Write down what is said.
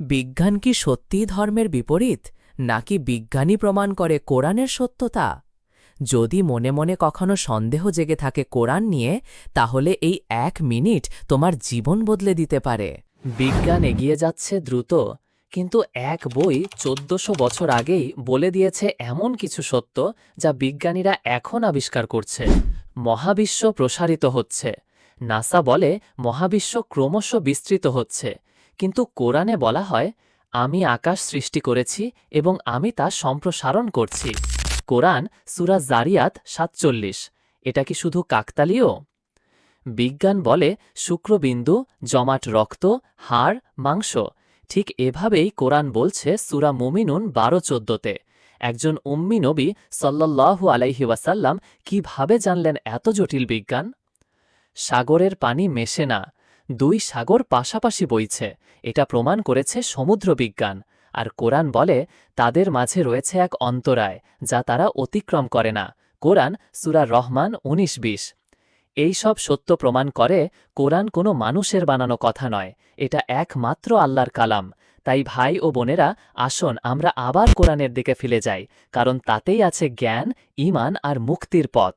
বিজ্ঞান কি সত্যিই ধর্মের বিপরীত, নাকি বিজ্ঞানী প্রমাণ করে কোরআনের সত্যতা? যদি মনে মনে কখনো সন্দেহ জেগে থাকে কোরআন নিয়ে, তাহলে এই এক মিনিট তোমার জীবন বদলে দিতে পারে। বিজ্ঞান এগিয়ে যাচ্ছে দ্রুত, কিন্তু এক বই চোদ্দশো বছর আগেই বলে দিয়েছে এমন কিছু সত্য যা বিজ্ঞানীরা এখন আবিষ্কার করছে। মহাবিশ্ব প্রসারিত হচ্ছে। নাসা বলে মহাবিশ্ব ক্রমশ বিস্তৃত হচ্ছে। কিন্তু কোরআনে বলা হয়, আমি আকাশ সৃষ্টি করেছি এবং আমি তা সম্প্রসারণ করছি। কোরআন সুরা জারিয়াত সাতচল্লিশ। এটা কি শুধু কাকতালীয়? বিজ্ঞান বলে শুক্রবিন্দু, জমাট রক্ত, হাড়, মাংস। ঠিক এভাবেই কোরআন বলছে সুরা মুমিনুন বারো চোদ্দতে। একজন উম্মি নবী সল্লাল্লাহু আলাইহি ওয়াসাল্লাম কীভাবে জানলেন এত জটিল বিজ্ঞান? সাগরের পানি মেশে না। দুই সাগর পাশাপাশি বইছে। এটা প্রমাণ করেছে সমুদ্র বিজ্ঞান আর কোরআন বলে, তাদের মাঝে রয়েছে এক অন্তরায়, যা তারা অতিক্রম করে না। কোরআন সুরা রহমান উনিশ বিশ। এই সব সত্য প্রমাণ করে, কোরআন কোনো মানুষের বানানো কথা নয়। এটা একমাত্র আল্লাহর কালাম। তাই ভাই ও বোনেরা, আসন আমরা আবার কোরআনের দিকে ফিরে যাই, কারণ তাতেই আছে জ্ঞান, ঈমান আর মুক্তির পথ।